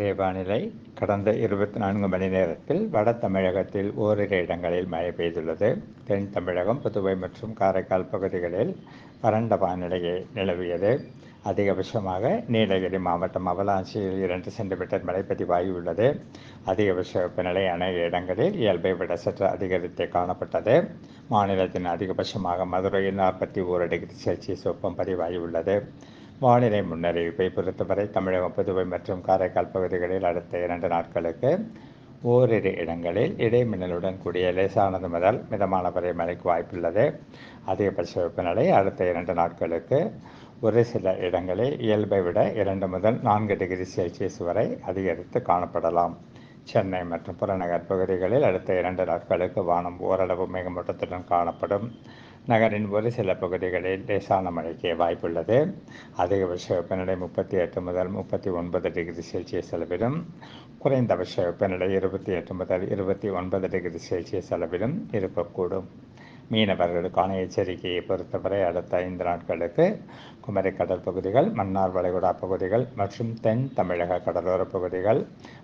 இன்றைய வானிலை கடந்த இருபத்தி நான்கு மணி நேரத்தில் வட தமிழகத்தில் ஓரிரு இடங்களில் மழை பெய்துள்ளது. தென் தமிழகம் புதுவை மற்றும் காரைக்கால் பகுதிகளில் வறண்ட வானிலையை நிலவியது. அதிகபட்சமாக நீலகிரி மாவட்டம் அவலாஞ்சியில் இரண்டு சென்டிமீட்டர் மழை பதிவாகியுள்ளது அதிகபட்ச வெப்பநிலை அநேக இடங்களில் இயல்பை விட சற்று அதிகரித்தே காணப்பட்டது. மாநிலத்தின் அதிகபட்சமாக மதுரையில் நாற்பத்தி ஓரு டிகிரி செல்சியஸ் வெப்பம் பதிவாகியுள்ளது வானிலை முன்னறிவிப்பை. பொறுத்தவரை தமிழகம் புதுவை மற்றும் காரைக்கால் பகுதிகளில் அடுத்த இரண்டு நாட்களுக்கு ஓரிரு இடங்களில் இடைமின்னலுடன் கூடிய லேசானது முதல் மிதமான வரை மழைக்கு வாய்ப்புள்ளது. அதிகபட்ச வெப்பநிலை அடுத்த இரண்டு நாட்களுக்கு ஒரு சில இடங்களில் இயல்பை விட இரண்டு முதல் நான்கு டிகிரி செல்சியஸ் வரை அதிகரித்து காணப்படலாம். சென்னை மற்றும் புறநகர் பகுதிகளில் அடுத்த இரண்டு நாட்களுக்கு வானம் ஓரளவு மேகமூட்டத்துடன் காணப்படும். நகரின் ஒரு சில பகுதிகளில் லேசான மழைக்கு வாய்ப்புள்ளது. அதிகபட்ச வெப்பநிலை முப்பத்தி எட்டு முதல் முப்பத்தி ஒன்பது டிகிரி செல்சியஸ் அளவிலும் குறைந்தபட்ச வெப்பநிலை இருபத்தி எட்டு முதல் இருபத்தி ஒன்பது டிகிரி செல்சியஸ் அளவிலும் இருக்கக்கூடும் மீனவர்களுக்கான எச்சரிக்கையை பொறுத்தவரை அடுத்த ஐந்து நாட்களுக்கு குமரி கடல் பகுதிகள் மன்னார் வளைகுடா பகுதிகள் மற்றும் தென் தமிழக கடலோர பகுதிகள்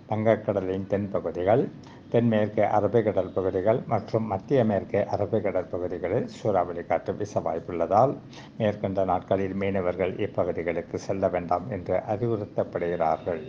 வங்கக்கடலின் தென் பகுதிகள் தென்மேற்கு அரபிக்கடல் பகுதிகள் மற்றும் மத்திய மேற்கு அரபிக்கடல் பகுதிகளில் சூறாவளி காற்று வீச வாய்ப்புள்ளதால் மேற்கொண்ட நாட்களில் மீனவர்கள் இப்பகுதிகளுக்கு செல்ல வேண்டாம் என்று அறிவுறுத்தப்படுகிறார்கள்.